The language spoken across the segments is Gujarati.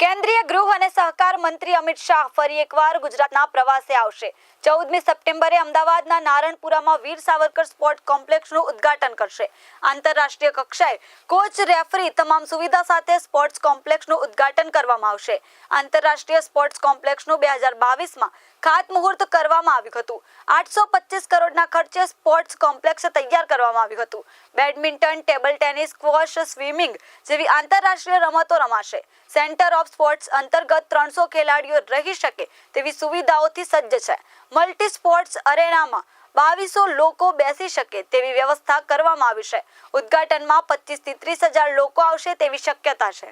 કેન્દ્રીય ગૃહ અને સહકાર મંત્રી અમિત શાહ ફરી એકવાર ગુજરાતના પ્રવાસે આવશે. ચૌદમી સપ્ટેમ્બરે અમદાવાદના નારણપુરામાં વીર સાવરકર સ્પોર્ટ કોમ્પ્લેક્સનું ઉદ્ઘાટન કરશે. આંતરરાષ્ટ્રીય કક્ષાએ કોચ, રેફરી તમામ સુવિધા સાથે સ્પોર્ટ્સ કોમ્પ્લેક્સનું ઉદ્ઘાટન કરવામાં આવશે. આંતરરાષ્ટ્રીય સ્પોર્ટ્સ કોમ્પ્લેક્સનું બે હજાર બાવીસમાં ખાતમુહૂર્ત કરવામાં આવ્યું હતું. આઠસો પચીસ કરોડના ખર્ચે સ્પોર્ટ્સ કોમ્પ્લેક્સ તૈયાર કરવામાં આવ્યું હતું. Badminton, table tennis, squash, swimming જેવી આંતરરાષ્ટ્રીય રમતો રમાશે. સેન્ટર ઓફ સ્પોર્ટ્સ અંતર્ગત ત્રણસો ખેલાડીઓ રહી શકે તેવી સુવિધાઓથી સજ્જ છે. મલ્ટી સ્પોર્ટ્સ અરેનામાં બાવીસો લોકો બેસી શકે તેવી વ્યવસ્થા કરવામાં આવી છે. ઉદઘાટનમાં પચીસથી ત્રીસ હજાર લોકો આવશે તેવી શક્યતા છે.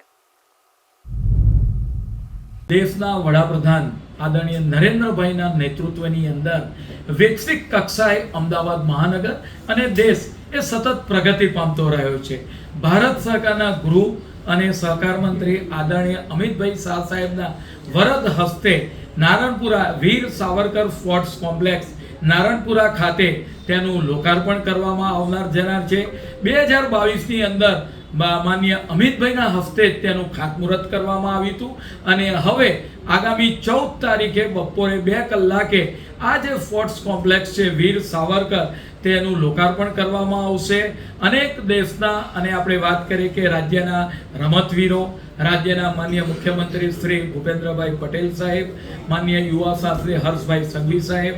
દેશના વડાપ્રધાન આદરણીય નરેન્દ્રભાઈના નેતૃત્વની અંદર વૈશ્વિક કક્ષાએ અમદાવાદ મહાનગર અને દેશ એ સતત પ્રગતિ પામતો રહ્યો છે. ભારત સરકારના ગૃહ અને સહકાર મંત્રી આદરણીય અમિતભાઈ શાહ સાહેબના વરદ હસ્તે નારણપુરા વીર સાવરકર સ્પોર્ટ્સ કોમ્પ્લેક્સ, નારણપુરા ખાતે તેનું લોકાર્પણ કરવામાં આવનાર જનાર છે. બે હજાર બાવીસની અંદર માન્ય અમિતભાઈના હસ્તે જ તેનું ખાતમુહૂર્ત કરવામાં આવ્યું હતું. અને હવે આગામી ચૌદ તારીખે બપોરે બે કલાકે આ જે સ્પોર્ટ્સ કોમ્પ્લેક્સ છે વીર સાવરકર, તેનું લોકાર્પણ કરવામાં આવશે. અનેક દેશના, અને આપણે વાત કરીએ કે રાજ્યના રમતવીરો, રાજ્યના માન્ય મુખ્યમંત્રી શ્રી ભૂપેન્દ્રભાઈ પટેલ સાહેબ, માન્ય યુવા શાસ્ત્રી હર્ષભાઈ સંઘવી સાહેબ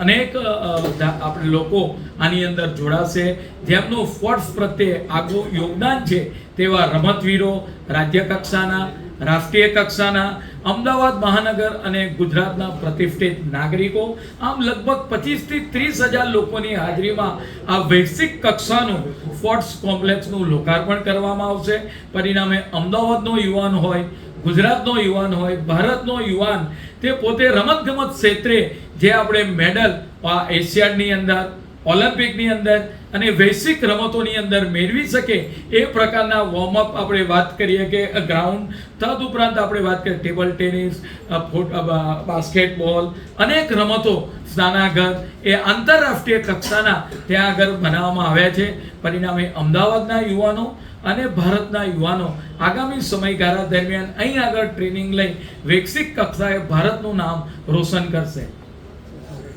અનેક આપણે લોકો આની અંદર જોડાશે. જેમનું સ્પોર્ટ્સ પ્રત્યે આગવું યોગદાન છે તેવા રમતવીરો રાજ્ય કક્ષાના રાષ્ટ્રીય કક્ષાના અમદાવાદ મહાનગર અને ગુજરાતના પ્રતિષ્ઠિત નાગરિકો, આમ લગભગ પચીસથી ત્રીસ હજાર લોકોની હાજરીમાં આ વૈશ્વિક કક્ષાનું સ્પોર્ટ્સ કોમ્પ્લેક્સનું લોકાર્પણ કરવામાં આવશે. પરિણામે અમદાવાદનો યુવાન હોય, ગુજરાતનો યુવાન હોય, ભારતનો યુવાન, તે પોતે રમતગમત ક્ષેત્રે જે આપણે મેડલ આ એશિયાડની અંદર ઓલિમ્પિકની અંદર અને વૈશ્વિક રમતોની અંદર મેળવી શકે એ પ્રકારના વોર્મઅપ આપણે વાત કરીએ કે ગ્રાઉન્ડ તદ ઉપરાંત આપણે વાત કરીએ ટેબલ ટેનિસ બાસ્કેટબોલ અનેક રમતો સ્નાનાગર એ આંતરરાષ્ટ્રીય કક્ષાના ત્યાં આગળ બનાવવામાં આવ્યા છે. પરિણામે અમદાવાદના યુવાનો અને ભારતના યુવાનો આગામી સમયગાળા દરમિયાન અહીં આગળ ટ્રેનિંગ લઈ વૈશ્વિક કક્ષાએ ભારતનું નામ રોશન કરશે.